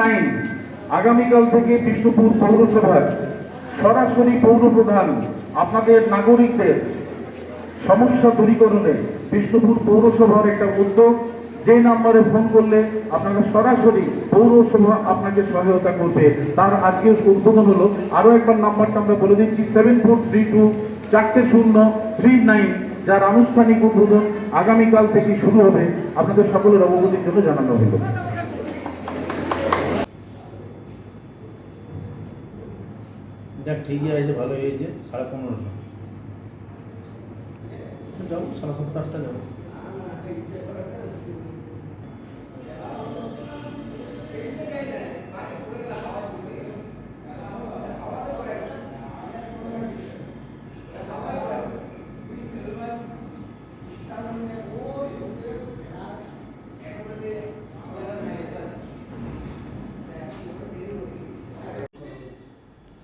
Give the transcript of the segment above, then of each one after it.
Nine. আগামীকাল থেকে বিষ্ণুপুর পৌরসভার সরাসরি পৌর প্রধান আপনাদের নাগরিকদের সমস্যা দূরীকরণে বিষ্ণুপুর পৌরসভার একটা উদ্যোগ। যে নাম্বারে ফোন করলে আপনারা সরাসরি পৌরসভা আপনাকে সহায়তা করবে। তার আজকে উদ্বোধন হলো। আরও একবার নাম্বারটা আমরা বলে দিচ্ছি, সেভেন ফোর থ্রি টু, চারটে শূন্য, থ্রি নাইন, যার আনুষ্ঠানিক উদ্বোধন আগামীকাল থেকে শুরু হবে। আপনাদের সকলের অবগতির জন্য জানানো হলো। দেখ ঠিকই আছে ভালো হয়েছে সাড়ে পনেরোশো। যাব সাড়ে সপ্তাহটা যাব।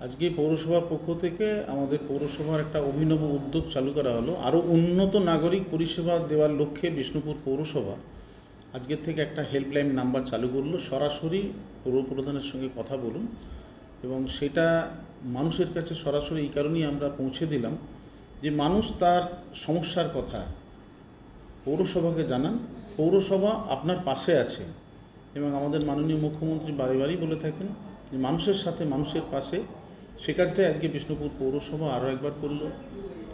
আজকে পৌরসভার পক্ষ থেকে আমাদের পৌরসভার একটা অভিনব উদ্যোগ চালু করা হলো। আরও উন্নত নাগরিক পরিষেবা দেওয়ার লক্ষ্যে বিষ্ণুপুর পৌরসভা আজকের থেকে একটা হেল্পলাইন নাম্বার চালু করল। সরাসরি পৌর প্রধানের সঙ্গে কথা বলুন এবং সেটা মানুষের কাছে সরাসরি এই কারণেই আমরা পৌঁছে দিলাম যে মানুষ তার সমস্যার কথা পৌরসভাকে জানান। পৌরসভা আপনার পাশে আছে এবং আমাদের মাননীয় মুখ্যমন্ত্রী বারে বারেই বলে থাকেন যে মানুষের সাথে মানুষের পাশে সে কাজটাই আজকে বিষ্ণুপুর পৌরসভা আরও একবার করল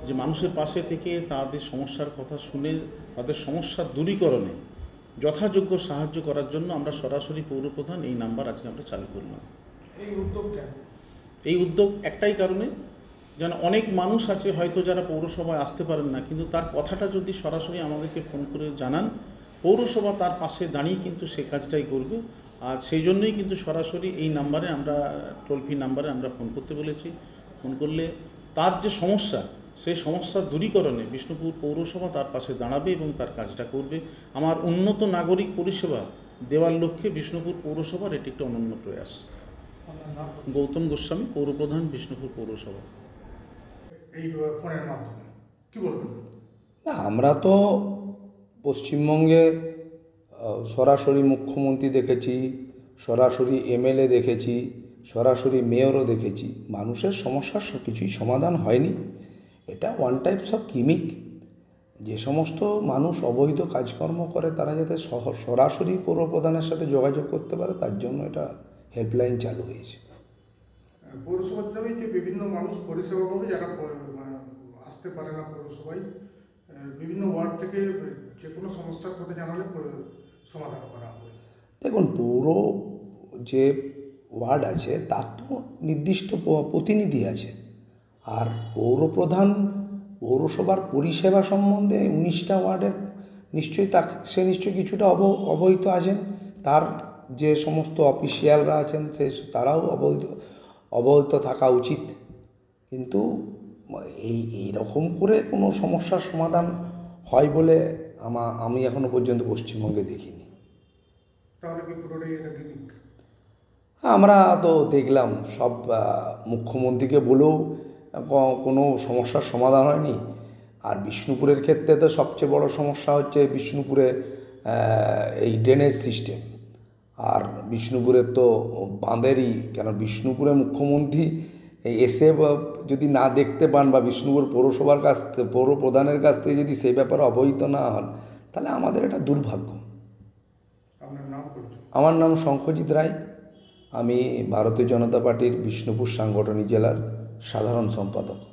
যে মানুষের পাশে থেকে তাদের সমস্যার কথা শুনে তাদের সমস্যার দূরীকরণে যথাযোগ্য সাহায্য করার জন্য আমরা সরাসরি পৌরপ্রধান এই নাম্বার আজকে আমরা চালু করলাম। এই উদ্যোগ এই উদ্যোগ একটাই কারণে যেন অনেক মানুষ আছে হয়তো যারা পৌরসভায় আসতে পারেন না কিন্তু তার কথাটা যদি সরাসরি আমাদেরকে ফোন করে জানান পৌরসভা তার পাশে দাঁড়িয়ে কিন্তু সে কাজটাই করবে। আর সেই জন্যই কিন্তু সরাসরি এই নাম্বারে আমরা টোল ফ্রি নাম্বারে আমরা ফোন করতে বলেছি। ফোন করলে তার যে সমস্যা সেই সমস্যার দূরীকরণে বিষ্ণুপুর পৌরসভা তার পাশে দাঁড়াবে এবং তার কাজটা করবে। আমার উন্নত নাগরিক পরিষেবা দেওয়ার লক্ষ্যে বিষ্ণুপুর পৌরসভার এটি একটা অনন্য প্রয়াস। গৌতম গোস্বামী পৌরপ্রধান বিষ্ণুপুর পৌরসভা। এই ফোনের মাধ্যমে। কি বলবেন? না আমরা তো পশ্চিমবঙ্গে সরাসরি মুখ্যমন্ত্রী দেখেছি, সরাসরি এমএলএ দেখেছি, সরাসরি মেয়রও দেখেছি। মানুষের সমস্যার সব কিছুই সমাধান হয়নি। এটা ওয়ান টাইপস অফ কিমিক যে সমস্ত মানুষ অবৈধ কাজকর্ম করে, তারা যাতে সরাসরি পৌর প্রধানের সাথে যোগাযোগ করতে পারে, তার জন্য এটা হেল্পলাইন চালু হয়েছে। পৌরসভার বিভিন্ন মানুষ পরিষেবা পাবে, যারা মানে আসতে পারে না পৌরসভায় বিভিন্ন ওয়ার্ড থেকে যে কোনো সমস্যার কথা জানালে সমাধান করা হবে। দেখুন, পৌর যে ওয়ার্ড আছে, তার তো নির্দিষ্ট প্রতিনিধি আছে। আর পৌরপ্রধান, পৌরসভার পরিষেবা সম্বন্ধে উনিশটা ওয়ার্ডের নিশ্চয়ই তা সে নিশ্চয়ই কিছুটা অব, অবহিত আছেন। তার যে সমস্ত অফিসিয়ালরা আছেন, সে, তারাও অবহিত অবহিত থাকা উচিত। কিন্তু এই এইরকম করে কোনো সমস্যার সমাধান হয় বলে আমা আমি এখনও পর্যন্ত পশ্চিমবঙ্গে দেখিনি। গিমিক আমরা তো দেখলাম সব মুখ্যমন্ত্রীকে বলেও কোনো সমস্যার সমাধান হয়নি। আর বিষ্ণুপুরের ক্ষেত্রে তো সবচেয়ে বড় সমস্যা হচ্ছে বিষ্ণুপুরে এই ড্রেনেজ সিস্টেম আর বিষ্ণুপুরের তো বাঁধেরই কেন বিষ্ণুপুরে মুখ্যমন্ত্রী এসে যদি না দেখতে পান বা বিষ্ণুপুর পৌরসভার কাছ থেকে পৌর প্রধানের কাছ থেকে যদি সেই ব্যাপারে অবহিত না হন তাহলে আমাদের এটা দুর্ভাগ্য। আমার নাম শঙ্খজিৎ রায়। আমি ভারতীয় জনতা পার্টির বিষ্ণুপুর সাংগঠনিক জেলার সাধারণ সম্পাদক।